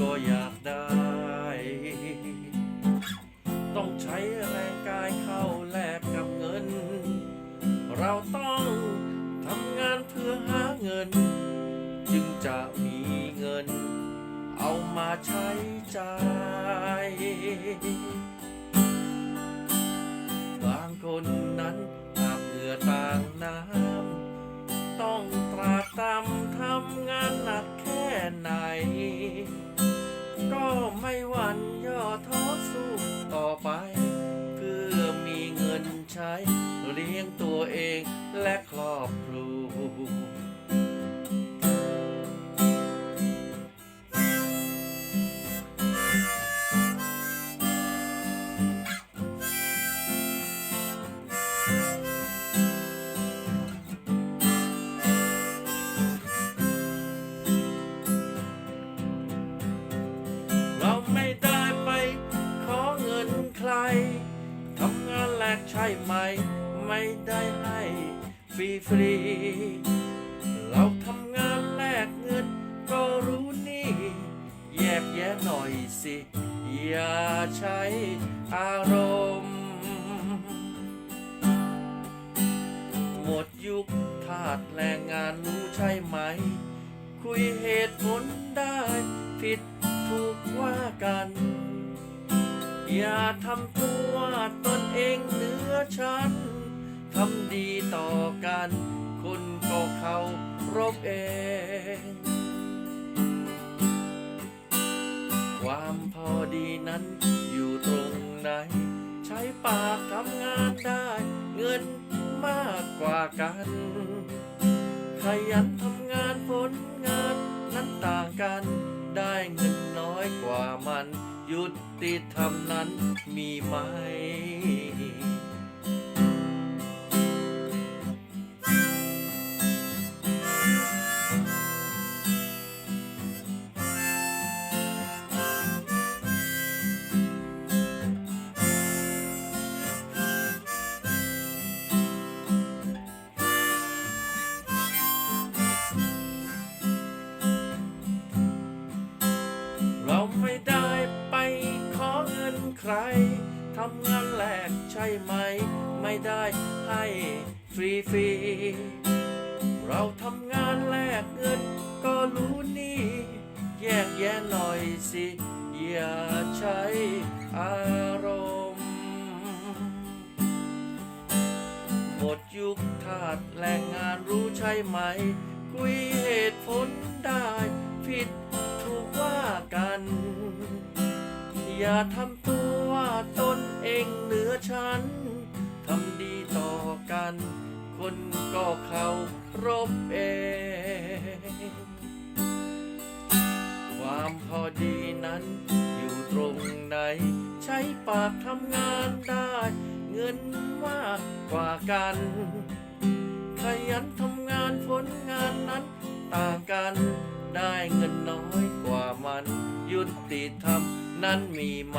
ก็อยากได้ ต้องใช้แรงกายเข้าแลกกับเงิน เราต้องทำงานเพื่อหาเงิน จึงจะมีเงิน เอามาใช้จ่ายบางคน เองและครอบครัวเราไม่ได้ไปขอเงินใครทำงานแลกใช่ไหม ไม่ได้ให้ฟรีฟรีๆเราทำงานแลกเงินก็รู้นี่ แยกแยะหน่อยสิ อย่าใช้อารมณ์ หมดยุคทาสแรงงานรู้ใช่ไหม คุยเหตุผลได้ผิดถูกว่ากัน อย่าทำตัวตนเองเหนือฉัน ทำดีต่อกันคนก็เขารบเอง ความพอดีนั้นอยู่ตรงไหน ใช้ปากทำงานได้ เงินมากกว่ากัน ขยันทำงานผลงานนั้นต่างกันได้เงินน้อยกว่ามัน ยุติธรรมนั้นมีไหม รทำงานแลกใช่ไหม ไม่ได้ให้ฟรีฟรีเราทำงานแลกเงินก็รู้นี่ แยกแยะหน่อยสิ อย่าใช้อารมณ์ หมดยุคทาสแรงงานรู้ใช่ไหม คุยเหตุผลได้ ผิดถูกว่ากัน อย่าทำตัวตนเองเหนือฉัน ทำดีต่อกัน คนก็เขารบเอง ความพอดีนั้นอยู่ตรงไหน ใช้ปากทำงานได้ เงินมากกว่ากัน ขยันทำงานผลงานนั้นต่างกัน ได้เงินน้อยกว่ามัน ยุติธรรม นั้นมีไหม